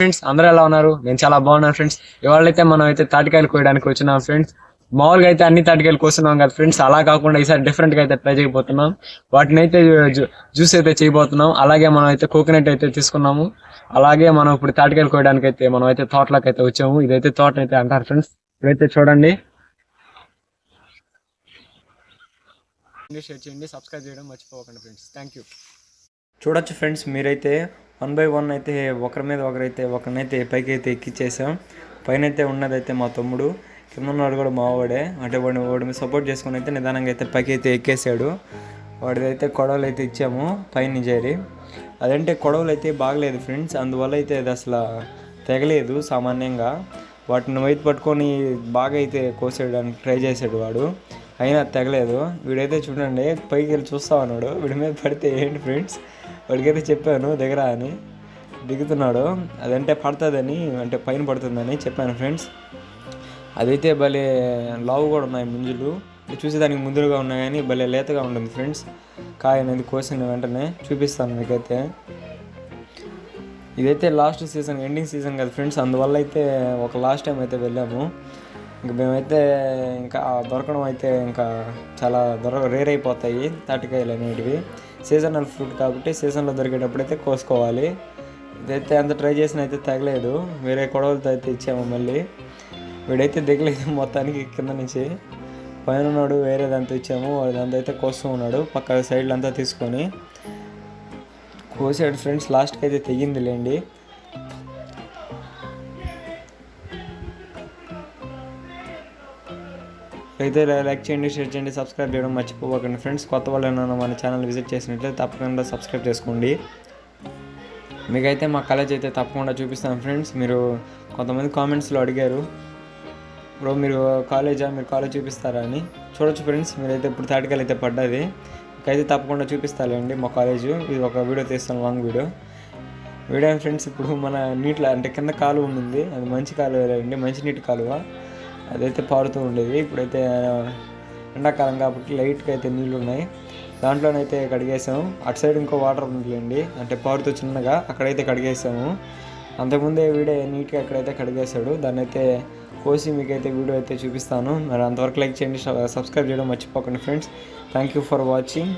Friends అందరూ ఎలా ఉన్నారు? నేను చాలా బాగున్నాను ఫ్రెండ్స్ ఇవాళైతే మనం అయితే తాటికాయలు కోయడానికి వచ్చినాం ఫ్రెండ్స్ మామూలుగా అయితే అన్ని తాటికాయలు కోస్తున్నాం కదా ఫ్రెండ్స్ అలా కాకుండా ఈసారి డిఫరెంట్గా అయితే ట్రై చేయబోతున్నాం. వాటిని అయితే జ్యూస్ అయితే చేయబోతున్నాం. అలాగే మనం అయితే కోకోనట్ అయితే తీసుకున్నాము. అలాగే మనం ఇప్పుడు తాటికాయలు కోయడానికి అయితే మనం అయితే తోటలోకి అయితే వచ్చాము. ఇదైతే తోట అయితే అంటారు ఫ్రెండ్స్ ఇదైతే చూడండి. షేర్ చేయండి సబ్స్క్రైబ్ చేయడం మర్చిపోకండి ఫ్రెండ్స్ థ్యాంక్ యూ చూడొచ్చు ఫ్రెండ్స్ మీరైతే వన్ బై వన్ అయితే ఒకరి మీద ఒకరైతే ఒకరినైతే పైకి అయితే ఎక్కిచ్చేసాం. పైన అయితే ఉన్నదైతే మా తమ్ముడు కింద ఉన్నాడు కూడా మావాడే అంటే వాడు వాడిని సపోర్ట్ చేసుకుని అయితే నిదానంగా అయితే పైకి అయితే ఎక్కేసాడు. వాడిదైతే కొడవలు అయితే ఇచ్చాము పైన చేరి అదంటే కొడవలు అయితే బాగలేదు ఫ్రెండ్స్ అందువల్ల అయితే అది అసలు తెగలేదు సామాన్యంగా. వాటిని వైపు పట్టుకొని బాగా అయితే కోసేయడానికి ట్రై చేశాడు వాడు. అయినా తెగలేదు. వీడైతే చూడండి పైకి వెళ్ళి చూస్తా ఉన్నాడు వీడి మీద పడితే ఏంటి ఫ్రెండ్స్ వాడికైతే చెప్పాను దగ్గర అని. దిగుతున్నాడు. అదంటే పడుతుందని అంటే పైన పడుతుందని చెప్పాను ఫ్రెండ్స్. అదైతే భలే లావు కూడా ఉన్నాయి ముంజులు. చూసేదానికి ముందులుగా ఉన్నాయి కానీ భలే లేతగా ఉంటుంది ఫ్రెండ్స్. కాయ అనేది కోసిన వెంటనే చూపిస్తాను మీకైతే. ఇదైతే లాస్ట్ సీజన్ ఎండింగ్ సీజన్ కదా ఫ్రెండ్స్. అందువల్ల అయితే ఒక లాస్ట్ టైం అయితే వెళ్ళాము. ఇంక మేమైతే ఇంకా దొరకడం అయితే ఇంకా చాలా దొరక రేర్ అయిపోతాయి తాటికాయలు అనేటివి. సీజనల్ ఫ్రూట్ కాబట్టి సీజన్లో దొరికేటప్పుడు అయితే కోసుకోవాలి. ఇదైతే అంత ట్రై చేసిన అయితే తగలేదు. వేరే కొడవలతో అయితే ఇచ్చాము మళ్ళీ. వీడైతే దిగలేదు మొత్తానికి కింద నుంచి. పైన ఉన్నాడు వేరే దాంతో ఇచ్చాము. దాంతో అయితే కోస్తూ ఉన్నాడు పక్క సైడ్లు అంతా తీసుకొని. కోసాడు ఫ్రెండ్స్ లాస్ట్కి అయితే తెగింది లేండి అయితే లైక్ చేయండి షేర్ చేయండి సబ్స్క్రైబ్ చేయడం మర్చిపోకండి ఫ్రెండ్స్ కొత్త వాళ్ళు ఏమైనా మన ఛానల్ విజిట్ చేసినట్లయితే తప్పకుండా సబ్స్క్రైబ్ చేసుకోండి. మీకైతే మా కాలేజ్ అయితే తప్పకుండా చూపిస్తాను ఫ్రెండ్స్. మీరు కొంతమంది కామెంట్స్లో అడిగారు. బ్రో మీరు కాలేజా? మీరు కాలేజ్ చూపిస్తారా? అని. చూడొచ్చు ఫ్రెండ్స్ మీరైతే ఇప్పుడు థర్డ్కి అయితే పడ్డది. మీకైతే తప్పకుండా చూపిస్తాలేండి మా కాలేజు. ఇది ఒక వీడియో తీస్తాను లాంగ్ వీడియో. వీడియో ఫ్రెండ్స్ ఇప్పుడు మన నీటిలో అంటే కింద కాలువ ఉంది అది మంచి కాలువ అండి మంచి నీటి కాలువ. అదైతే పారుతూ ఉండేది. ఇప్పుడైతే ఎండాకాలం కాబట్టి లైట్గా అయితే నీళ్ళు ఉన్నాయి దాంట్లోనైతే కడిగేసాము. అటు సైడ్ ఇంకో వాటర్ ఉందిలేండి. అంటే పారుతూ చిన్నగా అక్కడైతే కడిగేసాము. అంతకుముందే వీడే నీట్గా అక్కడైతే కడిగేశాడు. దాన్ని అయితే కోసి మీకైతే వీడియో అయితే చూపిస్తాను. మరి అంతవరకు లైక్ చేయండి సబ్స్క్రైబ్ చేయడం మర్చిపోకండి friends. Thank you for watching.